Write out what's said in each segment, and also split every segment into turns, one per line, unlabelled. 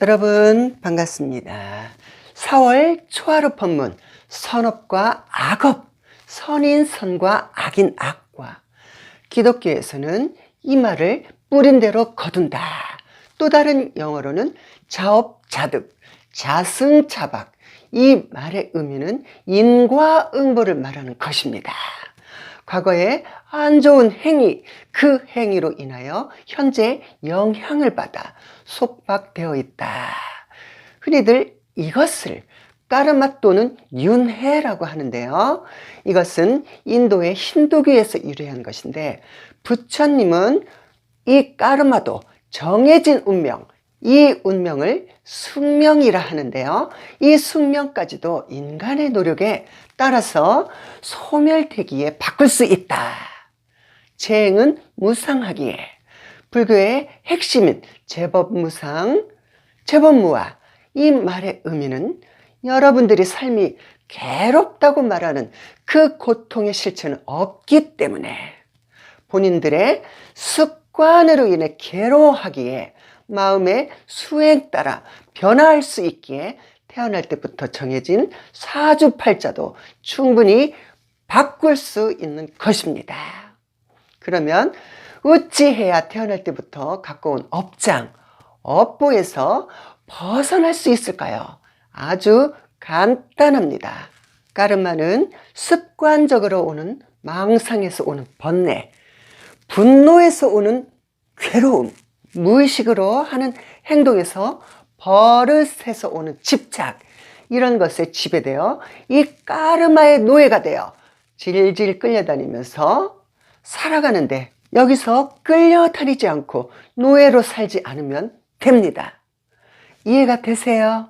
여러분 반갑습니다. 4월 초하루 법문 선업과 악업, 선인 선과 악인 악과 기독교에서는 이 말을 뿌린 대로 거둔다. 또 다른 영어로는 자업자득, 자승자박. 이 말의 의미는 인과응보를 말하는 것입니다. 과거에 안 좋은 행위, 그 행위로 인하여 현재 영향을 받아 속박되어 있다. 흔히들 이것을 까르마 또는 윤회라고 하는데요. 이것은 인도의 힌두교에서 유래한 것인데 부처님은 이 까르마도 정해진 운명, 이 운명을 숙명이라 하는데요. 이 숙명까지도 인간의 노력에 따라서 소멸되기에 바꿀 수 있다. 재행은 무상하기에 불교의 핵심인 제법무상, 제법무아 이 말의 의미는 여러분들이 삶이 괴롭다고 말하는 그 고통의 실체는 없기 때문에 본인들의 습관으로 인해 괴로워하기에 마음의 수행 따라 변화할 수 있기에 태어날 때부터 정해진 사주팔자도 충분히 바꿀 수 있는 것입니다. 그러면 어찌해야 태어날 때부터 갖고 온 업장, 업보에서 벗어날 수 있을까요? 아주 간단합니다. 까르마는 습관적으로 오는 망상에서 오는 번뇌, 분노에서 오는 괴로움, 무의식으로 하는 행동에서 버릇에서 오는 집착, 이런 것에 지배되어 이 까르마의 노예가 되어 질질 끌려다니면서 살아가는데 여기서 끌려다니지 않고 노예로 살지 않으면 됩니다. 이해가 되세요?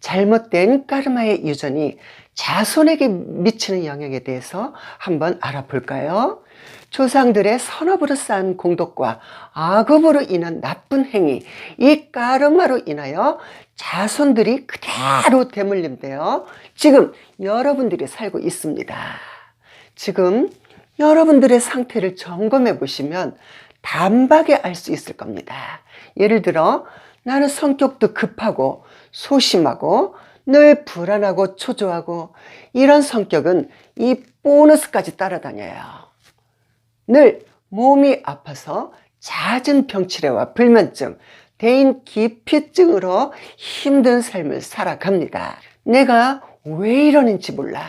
잘못된 까르마의 유전이 자손에게 미치는 영향에 대해서 한번 알아볼까요? 조상들의 선업으로 쌓은 공덕과 악업으로 인한 나쁜 행위, 이 까르마로 인하여 자손들이 그대로 대물림되어 지금 여러분들이 살고 있습니다. 지금 여러분들의 상태를 점검해 보시면 단박에 알 수 있을 겁니다. 예를 들어 나는 성격도 급하고 소심하고 늘 불안하고 초조하고 이런 성격은 이 보너스까지 따라다녀요. 늘 몸이 아파서 잦은 병치레와 불면증, 대인 기피증으로 힘든 삶을 살아갑니다. 내가 왜 이러는지 몰라.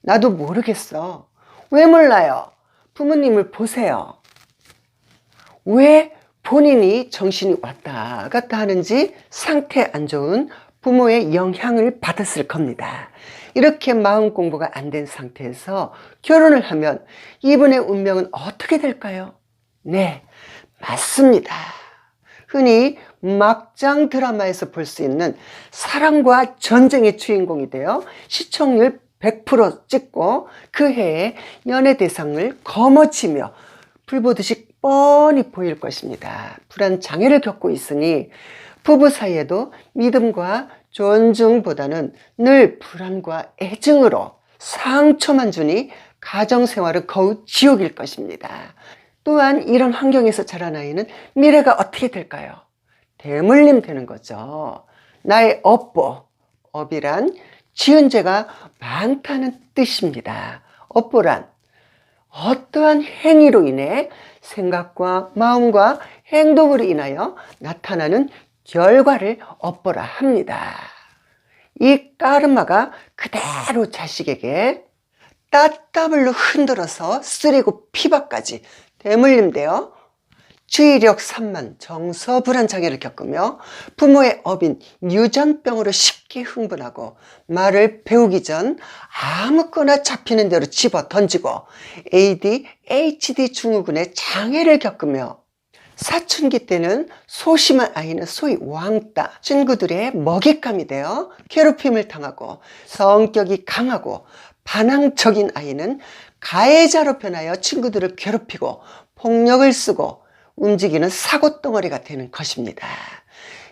나도 모르겠어. 왜 몰라요? 부모님을 보세요. 왜 본인이 정신이 왔다 갔다 하는지 상태 안 좋은 부모의 영향을 받았을 겁니다. 이렇게 마음 공부가 안 된 상태에서 결혼을 하면 이분의 운명은 어떻게 될까요? 네, 맞습니다. 흔히 막장 드라마에서 볼 수 있는 사랑과 전쟁의 주인공이 되어 시청률 100% 찍고 그 해에 연예 대상을 거머쥐며 불보듯이 뻔히 보일 것입니다. 불안 장애를 겪고 있으니 부부 사이에도 믿음과 존중보다는 늘 불안과 애증으로 상처만 주니 가정생활은 거의 지옥일 것입니다. 또한 이런 환경에서 자란 아이는 미래가 어떻게 될까요? 대물림 되는 거죠. 나의 업보, 업이란 지은 죄가 많다는 뜻입니다. 업보란 어떠한 행위로 인해 생각과 마음과 행동으로 인하여 나타나는 결과를 업보라 합니다. 이 까르마가 그대로 자식에게 따따블로 흔들어서 쓰리고 피박까지 대물림되어 주의력 산만, 정서불안 장애를 겪으며 부모의 업인 유전병으로 쉽게 흥분하고 말을 배우기 전 아무거나 잡히는 대로 집어 던지고 ADHD 증후군의 장애를 겪으며 사춘기 때는 소심한 아이는 소위 왕따, 친구들의 먹잇감이 되어 괴롭힘을 당하고 성격이 강하고 반항적인 아이는 가해자로 변하여 친구들을 괴롭히고 폭력을 쓰고 움직이는 사고덩어리가 되는 것입니다.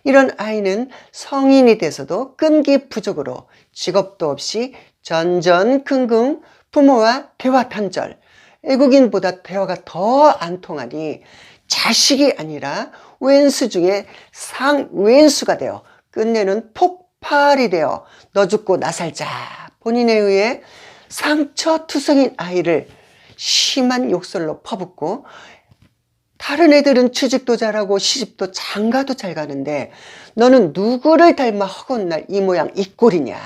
이런 아이는 성인이 돼서도 끈기 부족으로 직업도 없이 전전긍긍 부모와 대화 단절, 외국인보다 대화가 더 안 통하니 자식이 아니라 왼수 중에 상왼수가 되어 끝내는 폭발이 되어 너 죽고 나 살자. 본인에 의해 상처투성인 아이를 심한 욕설로 퍼붓고 다른 애들은 취직도 잘하고 시집도 장가도 잘 가는데 너는 누구를 닮아 허건날 이 모양 이 꼴이냐?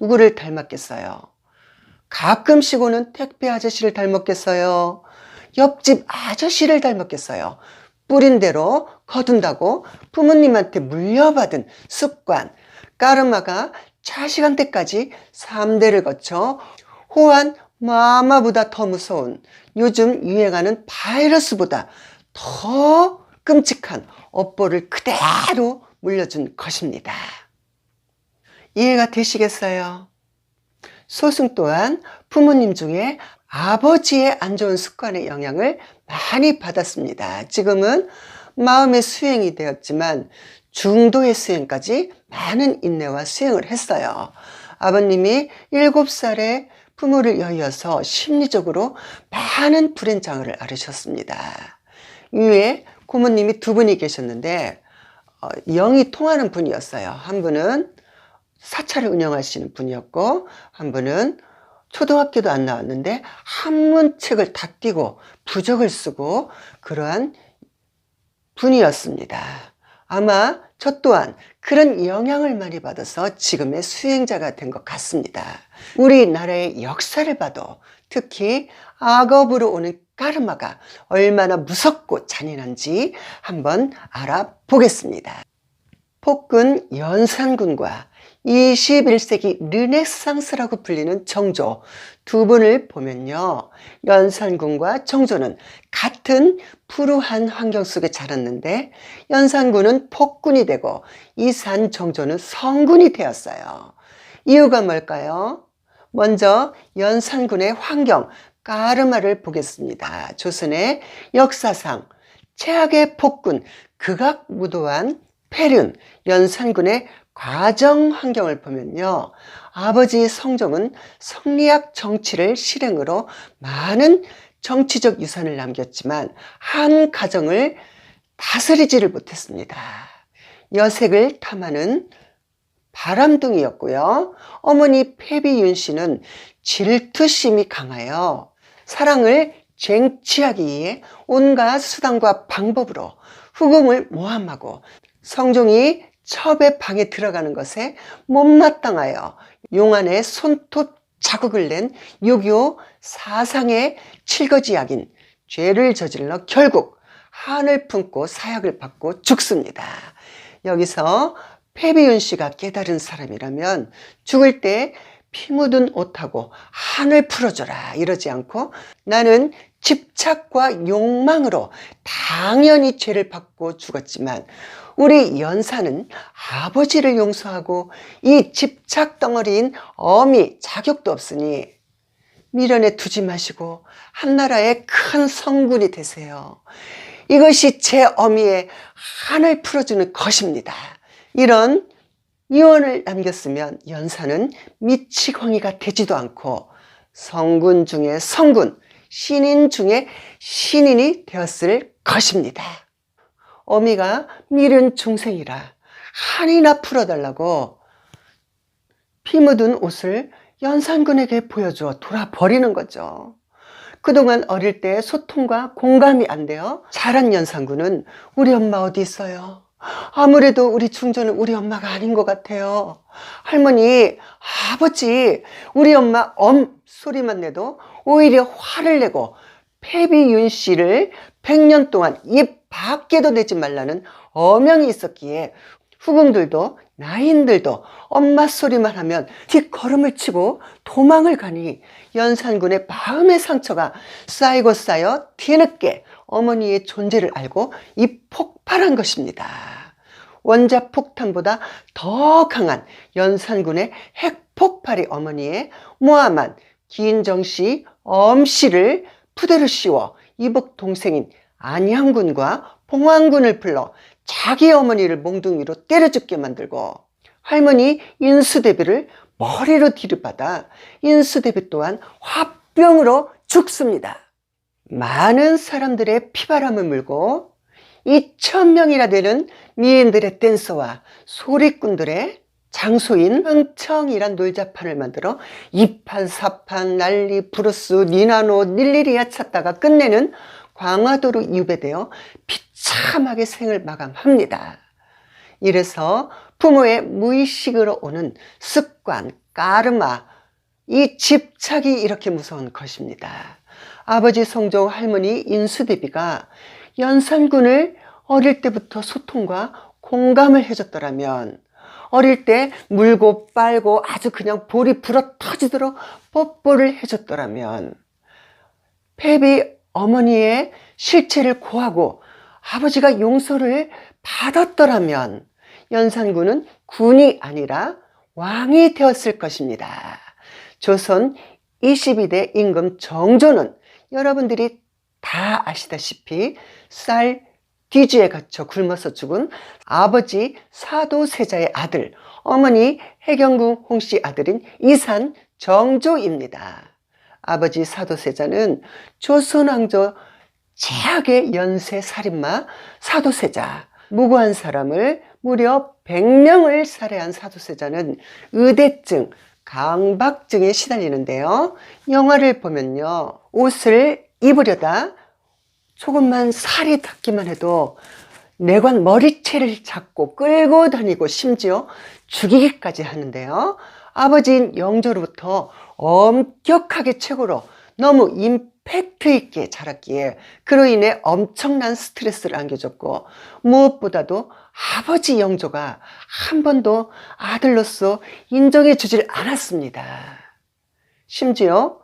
누구를 닮았겠어요? 가끔씩 오는 택배 아저씨를 닮았겠어요 옆집 아저씨를 닮았겠어요 뿌린 대로 거둔다고 부모님한테 물려받은 습관 까르마가 자식한테까지 3대를 거쳐 호환 마마보다 더 무서운 요즘 유행하는 바이러스보다 더 끔찍한 업보를 그대로 물려준 것입니다. 이해가 되시겠어요? 소승 또한 부모님 중에 아버지의 안 좋은 습관의 영향을 많이 받았습니다. 지금은 마음의 수행이 되었지만 중도의 수행까지 많은 인내와 수행을 했어요. 아버님이 7살에 부모를 여의어서 심리적으로 많은 불행 장애를 앓으셨습니다. 이후에 고모님이 두 분이 계셨는데 어, 영이 통하는 분이었어요. 한 분은 사찰을 운영하시는 분이었고 한 분은 초등학교도 안 나왔는데 한문책을 다 띄고 부적을 쓰고 그러한 분이었습니다. 아마 저 또한 그런 영향을 많이 받아서 지금의 수행자가 된 것 같습니다. 우리나라의 역사를 봐도 특히 악업으로 오는 까르마가 얼마나 무섭고 잔인한지 한번 알아보겠습니다. 폭군 연산군과 21세기 르네상스라고 불리는 정조 두 분을 보면요. 연산군과 정조는 같은 불우한 환경 속에 자랐는데 연산군은 폭군이 되고 이산 정조는 성군이 되었어요. 이유가 뭘까요? 먼저 연산군의 환경 까르마를 보겠습니다. 조선의 역사상 최악의 폭군 극악무도한 폐륜 연산군의 과정 환경을 보면요. 아버지 성종은 성리학 정치를 실행으로 많은 정치적 유산을 남겼지만 한 가정을 다스리지를 못했습니다. 여색을 탐하는 바람둥이였고요. 어머니 패비윤 씨는 질투심이 강하여 사랑을 쟁취하기 위해 온갖 수단과 방법으로 후궁을 모함하고 성종이 첩의 방에 들어가는 것에 못마땅하여 용안에 손톱 자국을 낸 유교 사상의 칠거지약인 죄를 저질러 결국 한을 품고 사약을 받고 죽습니다. 여기서 패비윤 씨가 깨달은 사람이라면 죽을 때 피 묻은 옷하고 한을 풀어줘라 이러지 않고 나는 집착과 욕망으로 당연히 죄를 받고 죽었지만 우리 연사는 아버지를 용서하고 이 집착 덩어리인 어미 자격도 없으니 미련에 두지 마시고 한나라의 큰 성군이 되세요. 이것이 제 어미의 한을 풀어주는 것입니다. 이런 유언을 남겼으면 연사는 미치광이가 되지도 않고 성군 중에 성군, 신인 중에 신인이 되었을 것입니다. 어미가 미련 중생이라 한이나 풀어달라고 피 묻은 옷을 연산군에게 보여줘 돌아버리는 거죠. 그동안 어릴 때 소통과 공감이 안 돼요. 자란 연산군은 우리 엄마 어디 있어요? 아무래도 우리 중전은 우리 엄마가 아닌 것 같아요. 할머니, 아버지, 우리 엄마 엄 소리만 내도 오히려 화를 내고 패비윤 씨를 100년 동안 입 밖에도 내지 말라는 어명이 있었기에 후궁들도 나인들도 엄마 소리만 하면 뒷걸음을 치고 도망을 가니 연산군의 마음의 상처가 쌓이고 쌓여 뒤늦게 어머니의 존재를 알고 이 폭발한 것입니다. 원자 폭탄보다 더 강한 연산군의 핵폭발이 어머니의 모함한 기인정씨 엄씨를 푸대로 씌워 이복 동생인 안양군과 봉황군을 불러 자기 어머니를 몽둥이로 때려 죽게 만들고 할머니 인수대비를 머리로 뒤로받아 인수대비 또한 화병으로 죽습니다. 많은 사람들의 피바람을 물고 2천 명이나 되는 미인들의 댄서와 소리꾼들의 장소인 흥청이란 놀자판을 만들어 이판 사판 난리 브루스 니나노 닐리리아 찾다가 끝내는 광화도로 유배되어 비 참하게 생을 마감합니다. 이래서 부모의 무의식으로 오는 습관, 까르마, 이 집착이 이렇게 무서운 것입니다. 아버지 성종 할머니 인수대비가 연산군을 어릴 때부터 소통과 공감을 해줬더라면 어릴 때 물고 빨고 아주 그냥 볼이 불어 터지도록 뽀뽀를 해줬더라면 패비 어머니의 실체를 고하고 아버지가 용서를 받았더라면 연산군은 군이 아니라 왕이 되었을 것입니다. 조선 22대 임금 정조는 여러분들이 다 아시다시피 쌀 뒤주에 갇혀 굶어서 죽은 아버지 사도세자의 아들, 어머니 해경궁 홍씨 아들인 이산 정조입니다. 아버지 사도세자는 조선왕조 최악의 연쇄 살인마 사도세자, 무고한 사람을 무려 100명을 살해한 사도세자는 의대증, 강박증에 시달리는데요. 영화를 보면요. 옷을 입으려다 조금만 살이 닿기만 해도 내관 머리채를 잡고 끌고 다니고 심지어 죽이기까지 하는데요. 아버지인 영조로부터 엄격하게 최고로 너무 임 팩트 있게 자랐기에 그로 인해 엄청난 스트레스를 안겨줬고 무엇보다도 아버지 영조가 한 번도 아들로서 인정해 주질 않았습니다. 심지어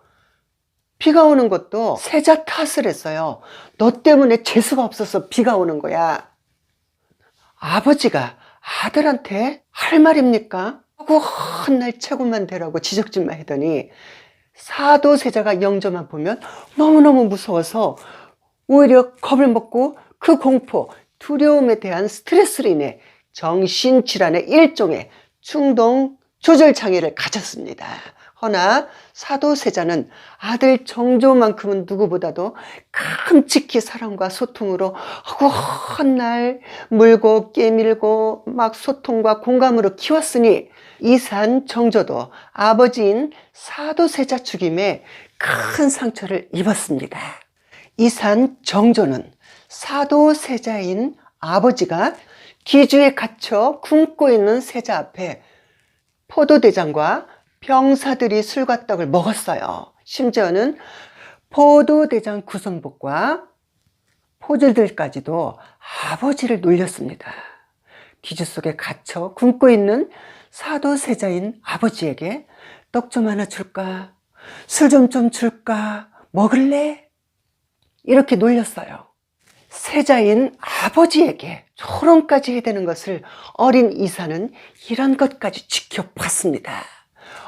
비가 오는 것도 세자 탓을 했어요. 너 때문에 재수가 없어서 비가 오는 거야. 아버지가 아들한테 할 말입니까? 하고 한날 최고만 되라고 지적질만 하더니 사도세자가 영조만 보면 너무너무 무서워서 오히려 겁을 먹고 그 공포, 두려움에 대한 스트레스로 인해 정신질환의 일종의 충동 조절 장애를 가졌습니다. 허나 사도세자는 아들 정조만큼은 누구보다도 끔찍히 사랑과 소통으로 허구한 날 물고 깨밀고 막 소통과 공감으로 키웠으니 이산 정조도 아버지인 사도세자 죽임에 큰 상처를 입었습니다. 이산 정조는 사도세자인 아버지가 기주에 갇혀 굶고 있는 세자 앞에 포도대장과 병사들이 술과 떡을 먹었어요. 심지어는 포도대장 구성복과 포즈들까지도 아버지를 놀렸습니다. 기주 속에 갇혀 굶고 있는 사도세자인 아버지에게 떡 좀 하나 줄까? 술 좀 좀 줄까? 먹을래? 이렇게 놀렸어요. 세자인 아버지에게 소론까지 해대는 것을 어린 이사는 이런 것까지 지켜봤습니다.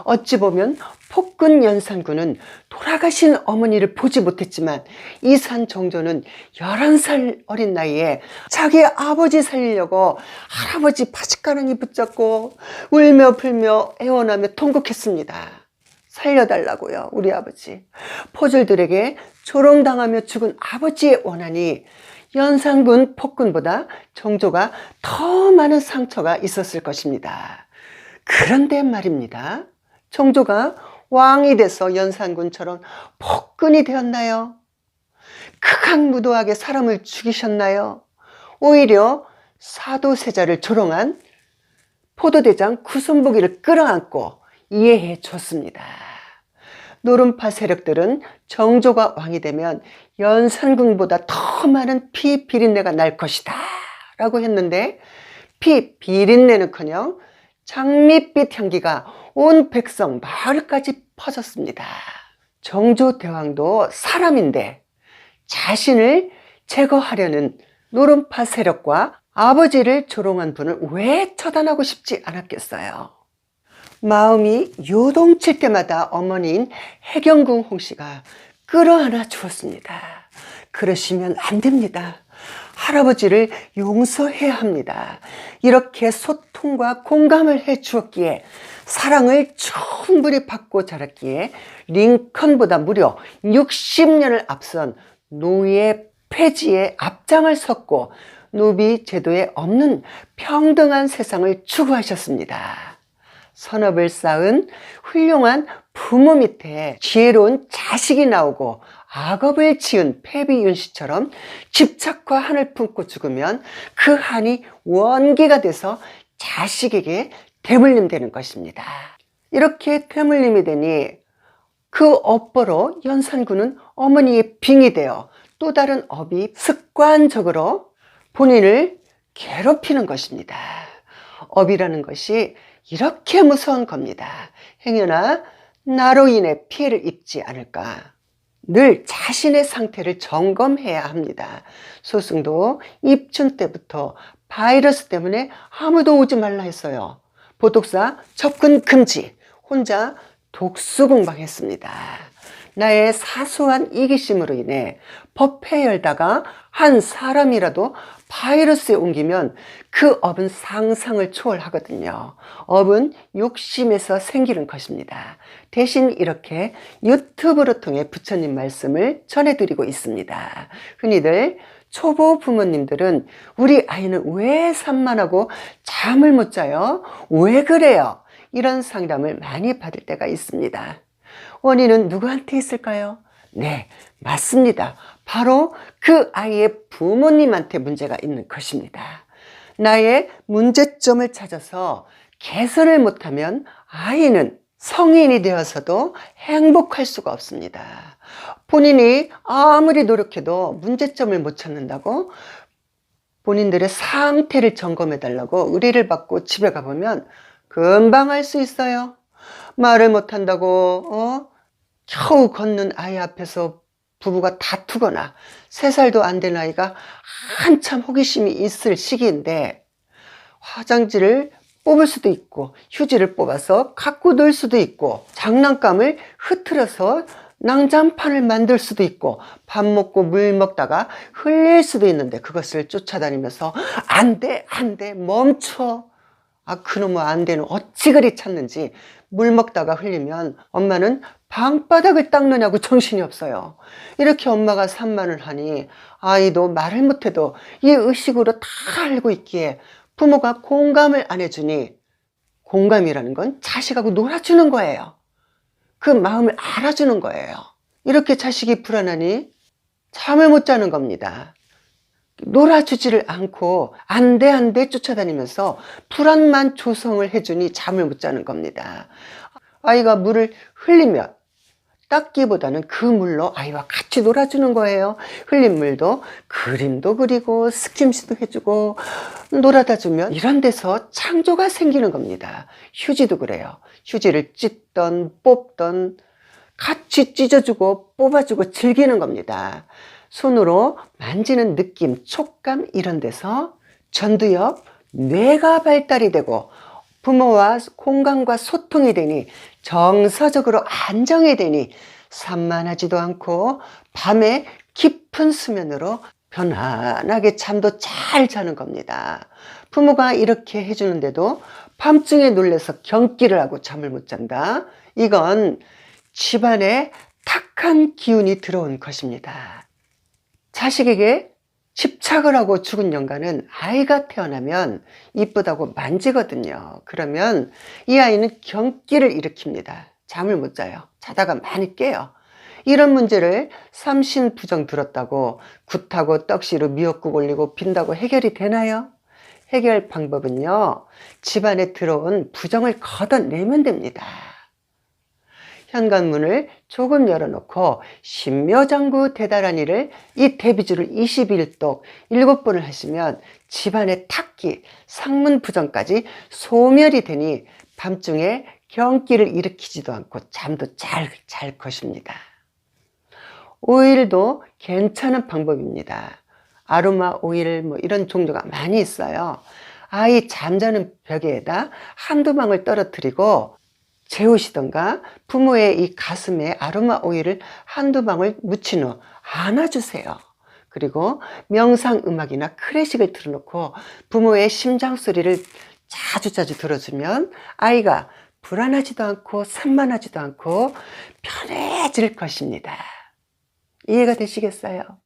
어찌 보면 폭군 연산군은 돌아가신 어머니를 보지 못했지만 이산 정조는 11살 어린 나이에 자기 아버지 살리려고 할아버지 바짓가랑이 붙잡고 울며 불며 애원하며 통곡했습니다. 살려달라고요, 우리 아버지. 포졸들에게 조롱당하며 죽은 아버지의 원한이 연산군 폭군보다 정조가 더 많은 상처가 있었을 것입니다. 그런데 말입니다. 정조가 왕이 돼서 연산군처럼 폭군이 되었나요? 극악무도하게 사람을 죽이셨나요? 오히려 사도세자를 조롱한 포도대장 구순보기를 끌어안고 이해해 줬습니다. 노름파 세력들은 정조가 왕이 되면 연산군보다 더 많은 피 비린내가 날 것이다 라고 했는데 피 비린내는커녕 장밋빛 향기가 온 백성 마을까지 퍼졌습니다. 정조 대왕도 사람인데 자신을 제거하려는 노름파 세력과 아버지를 조롱한 분을 왜 처단하고 싶지 않았겠어요? 마음이 요동칠 때마다 어머니인 해경궁 홍씨가 끌어안아 주었습니다. 그러시면 안 됩니다. 할아버지를 용서해야 합니다. 이렇게 소통과 공감을 해 주었기에 사랑을 충분히 받고 자랐기에 링컨보다 무려 60년을 앞선 노예 폐지에 앞장을 섰고 노비 제도에 없는 평등한 세상을 추구하셨습니다. 선업을 쌓은 훌륭한 부모 밑에 지혜로운 자식이 나오고 악업을 지은 패비윤 씨처럼 집착과 한을 품고 죽으면 그 한이 원기가 돼서 자식에게 대물림 되는 것입니다. 이렇게 대물림이 되니 그 업보로 연산군은 어머니의 빙이 되어 또 다른 업이 습관적으로 본인을 괴롭히는 것입니다. 업이라는 것이 이렇게 무서운 겁니다. 행여나 나로 인해 피해를 입지 않을까. 늘 자신의 상태를 점검해야 합니다. 소승도 입춘 때부터 바이러스 때문에 아무도 오지 말라 했어요. 보톡사 접근 금지. 혼자 독수 공방했습니다. 나의 사소한 이기심으로 인해 법회 열다가 한 사람이라도 바이러스에 옮기면 그 업은 상상을 초월하거든요. 업은 욕심에서 생기는 것입니다. 대신 이렇게 유튜브를 통해 부처님 말씀을 전해드리고 있습니다. 흔히들 초보 부모님들은 우리 아이는 왜 산만하고 잠을 못 자요? 왜 그래요? 이런 상담을 많이 받을 때가 있습니다. 원인은 누구한테 있을까요? 네, 맞습니다. 바로 그 아이의 부모님한테 문제가 있는 것입니다. 나의 문제점을 찾아서 개선을 못하면 아이는 성인이 되어서도 행복할 수가 없습니다. 본인이 아무리 노력해도 문제점을 못 찾는다고 본인들의 상태를 점검해 달라고 의뢰를 받고 집에 가보면 금방 할 수 있어요. 말을 못한다고 어? 겨우 걷는 아이 앞에서 부부가 다투거나 세 살도 안 된 아이가 한참 호기심이 있을 시기인데 화장지를 뽑을 수도 있고 휴지를 뽑아서 갖고 놀 수도 있고 장난감을 흐트려서 낭장판을 만들 수도 있고 밥 먹고 물 먹다가 흘릴 수도 있는데 그것을 쫓아다니면서 안 돼, 안 돼, 멈춰. 아, 그놈의 안 되는 어찌 그리 찾는지 물 먹다가 흘리면 엄마는 방바닥을 닦느냐고 정신이 없어요. 이렇게 엄마가 산만을 하니 아이도 말을 못해도 이 의식으로 다 알고 있기에 부모가 공감을 안 해주니 공감이라는 건 자식하고 놀아주는 거예요. 그 마음을 알아주는 거예요. 이렇게 자식이 불안하니 잠을 못 자는 겁니다. 놀아주지를 않고 안돼 안돼 쫓아다니면서 불안만 조성을 해주니 잠을 못 자는 겁니다. 아이가 물을 흘리면 닦기보다는 그 물로 아이와 같이 놀아주는 거예요. 흘린 물도 그림도 그리고 스킨십도 해주고 놀아다 주면 이런 데서 창조가 생기는 겁니다. 휴지도 그래요. 휴지를 찢던 뽑던 같이 찢어주고 뽑아주고 즐기는 겁니다. 손으로 만지는 느낌, 촉감 이런 데서 전두엽, 뇌가 발달이 되고 부모와 공감과 소통이 되니 정서적으로 안정이 되니 산만하지도 않고 밤에 깊은 수면으로 편안하게 잠도 잘 자는 겁니다. 부모가 이렇게 해주는데도 밤중에 놀래서 경기를 하고 잠을 못 잔다. 이건 집안에 탁한 기운이 들어온 것입니다. 자식에게 집착을 하고 죽은 영가는 아이가 태어나면 이쁘다고 만지거든요. 그러면 이 아이는 경기를 일으킵니다. 잠을 못 자요. 자다가 많이 깨요. 이런 문제를 삼신 부정 들었다고 굿하고 떡시로 미역국 올리고 빈다고 해결이 되나요? 해결 방법은요. 집안에 들어온 부정을 걷어내면 됩니다. 현관문을 조금 열어놓고 신묘장구 대다라니를 이 대비주를 21독 7번을 하시면 집안의 탁기, 상문 부정까지 소멸이 되니 밤중에 경기를 일으키지도 않고 잠도 잘 잘 것입니다. 오일도 괜찮은 방법입니다. 아로마 오일 뭐 이런 종류가 많이 있어요. 아이 잠자는 벽에다 한두 방울 떨어뜨리고 재우시던가 부모의 이 가슴에 아로마 오일을 한두 방울 묻힌 후 안아주세요. 그리고 명상 음악이나 클래식을 틀어놓고 부모의 심장 소리를 자주 자주 들어주면 아이가 불안하지도 않고 산만하지도 않고 편해질 것입니다. 이해가 되시겠어요?